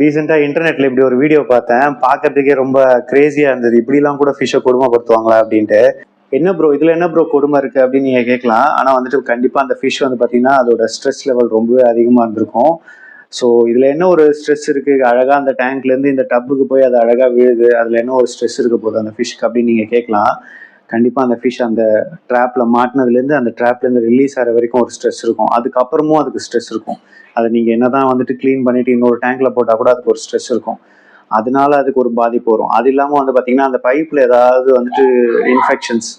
ரீசெண்டாக இன்டர்நெட்டில் இப்படி ஒரு வீடியோ பார்த்தேன். பார்க்கறதுக்கே ரொம்ப கிரேசியாக இருந்தது. இப்படிலாம் கூட ஃபிஷ்ஷை கொடுமைப்படுத்துவாங்களா அப்படின்ட்டு. என்ன ப்ரோ இதில் என்ன ப்ரோ கொடுமை இருக்குது அப்படின்னு நீங்கள் கேட்கலாம். ஆனால் வந்துட்டு கண்டிப்பாக அந்த ஃபிஷ் வந்து பார்த்தீங்கன்னா அதோட ஸ்ட்ரெஸ் லெவல் ரொம்பவே அதிகமாக இருந்திருக்கும். ஸோ இதில் என்ன ஒரு ஸ்ட்ரெஸ் இருக்குது அழகாக அந்த டேங்க்லேருந்து இந்த டப்புக்கு போய் அது அழகாக விழுது. அதில் என்ன ஒரு ஸ்ட்ரெஸ் இருக்க போகுது அந்த ஃபிஷ்க்கு அப்படின்னு நீங்கள் கேட்கலாம். கண்டிப்பாக அந்த ஃபிஷ் அந்த ட்ராப்பில் மாட்டினதுலேருந்து அந்த ட்ராப்லேருந்து ரிலீஸ் ஆகிற வரைக்கும் ஒரு ஸ்ட்ரெஸ் இருக்கும். அதுக்கப்புறமும் அதுக்கு ஸ்ட்ரெஸ் இருக்கும். அதை நீங்கள் என்ன தான் வந்துட்டு க்ளீன் பண்ணிவிட்டு இன்னொரு டேங்க்கில் போட்டால் கூட அதுக்கு ஒரு ஸ்ட்ரெஸ் இருக்கும். அதனால அதுக்கு ஒரு பாதிப்பு வரும். அது இல்லாமல் வந்து பார்த்தீங்கன்னா அந்த பைப்பில் ஏதாவது வந்துட்டு இன்ஃபெக்ஷன்ஸ்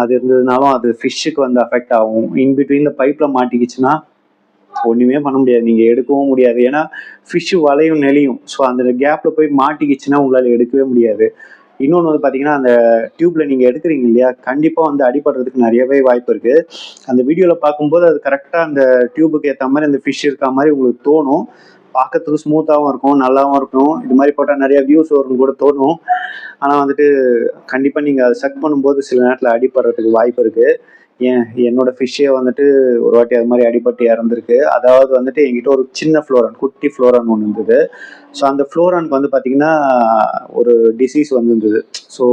அது இருந்ததுனாலும் அது ஃபிஷ்ஷுக்கு வந்து அஃபெக்ட் ஆகும். இன் பிட்வீனில் பைப்பில் மாட்டிக்கிச்சுன்னா ஒன்றுமே பண்ண முடியாது. நீங்கள் எடுக்கவும் முடியாது. ஏன்னா ஃபிஷ்ஷு வலையும் நெளியும். ஸோ அந்த கேப்பில் போய் மாட்டிக்கிச்சுன்னா உங்களால் எடுக்கவே முடியாது. இன்னொன்று வந்து பார்த்தீங்கன்னா அந்த டியூப்ல நீங்கள் எடுக்கிறீங்க இல்லையா கண்டிப்பாக வந்து அடிபடுறதுக்கு நிறையவே வாய்ப்பு இருக்குது அந்த வீடியோவில் பார்க்கும்போது அது கரெக்டாக அந்த டியூபுக்கு ஏற்ற மாதிரி அந்த ஃபிஷ் இருக்க மாதிரி உங்களுக்கு தோணும். பார்க்கறதுக்கு ஸ்மூத்தாகவும் இருக்கும் நல்லாவும் இருக்கும். இது மாதிரி போட்டால் நிறைய வியூஸ் வரும்னு கூட தோணும். ஆனால் வந்துட்டு கண்டிப்பாக நீங்கள் அதை செக் பண்ணும்போது சில நேரத்தில் அடிபடுறதுக்கு வாய்ப்பு இருக்குது ஏன் என்னோட ஃபிஷ்ஷே வந்துட்டு ஒரு வாட்டி அது மாதிரி அடிபட்டு இறந்துருக்கு. அதாவது வந்துட்டு என்கிட்ட ஒரு சின்ன ஃப்ளோரான் குட்டி ஃப்ளோரான் ஒன்று இருந்தது. ஸோ அந்த ஃப்ளோரானுக்கு வந்து பார்த்திங்கன்னா ஒரு டிசீஸ் வந்துருந்தது. ஸோ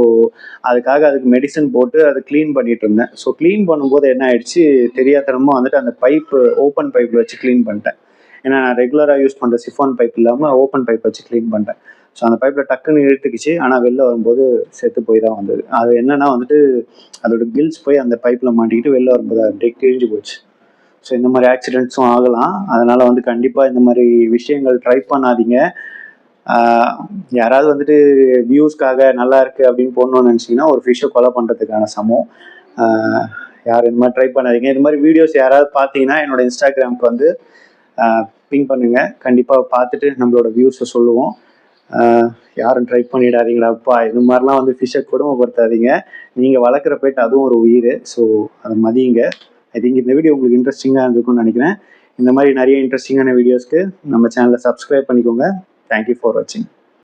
அதுக்காக அதுக்கு மெடிசன் போட்டு அதை க்ளீன் பண்ணிட்டு இருந்தேன். ஸோ க்ளீன் பண்ணும்போது என்ன ஆயிடுச்சு? தெரியாதனமாக வந்துட்டு அந்த பைப்பு ஓப்பன் பைப்பில் வச்சு க்ளீன் பண்ணிட்டேன். ஏன்னா நான் ரெகுலராக யூஸ் பண்ணுற சிஃபான் பைப் இல்லாமல் ஓப்பன் பைப் வச்சு க்ளீன் பண்ணிட்டேன். ஸோ அந்த பைப்பில் டக்குன்னு இழுத்துக்குச்சு. ஆனால் வெளில வரும்போது செத்து போய் தான் வந்தது. அது என்னன்னா வந்துட்டு அதோட கில்ஸ் போய் அந்த பைப்பில் மாட்டிக்கிட்டு வெளில வரும்போது அப்படியே கிழிஞ்சு போச்சு. ஸோ இந்த மாதிரி ஆக்சிடென்ட்ஸும் ஆகலாம். அதனால் வந்து கண்டிப்பாக இந்த மாதிரி விஷயங்கள் ட்ரை பண்ணாதீங்க. யாராவது வந்துட்டு வியூஸ்க்காக நல்லா இருக்குது அப்படின்னு போடணும்னு நினச்சிங்கன்னா ஒரு ஃபிஷ்ஷை கொலை பண்ணுறதுக்கான சமம். யார் இந்த மாதிரி ட்ரை பண்ணாதீங்க. இது மாதிரி வீடியோஸ் யாராவது பார்த்தீங்கன்னா என்னோட இன்ஸ்டாகிராமுக்கு வந்து பிங் பண்ணுங்கள் கண்டிப்பாக பார்த்துட்டு நம்மளோட வியூஸை சொல்லுவோம். யாரும் ட்ரை பண்ணிடாதீங்களாப்பா இது மாதிரிலாம் வந்து ஃபிஷ்ஷை கொடுமைப்படுத்தாதீங்க. நீங்கள் வளர்க்குற போயிட்டு அதுவும் ஒரு உயிர். ஸோ அதை மதியுங்க. ஐ திங்க் இந்த வீடியோ உங்களுக்கு இன்ட்ரெஸ்டிங்காக இருந்திருக்கும்னு நினைக்கிறேன். இந்த மாதிரி நிறைய இன்ட்ரெஸ்டிங்கான வீடியோஸ்க்கு நம்ம சேனலை சப்ஸ்கிரைப் பண்ணிக்கோங்க. தேங்க்யூ ஃபார் வாட்சிங்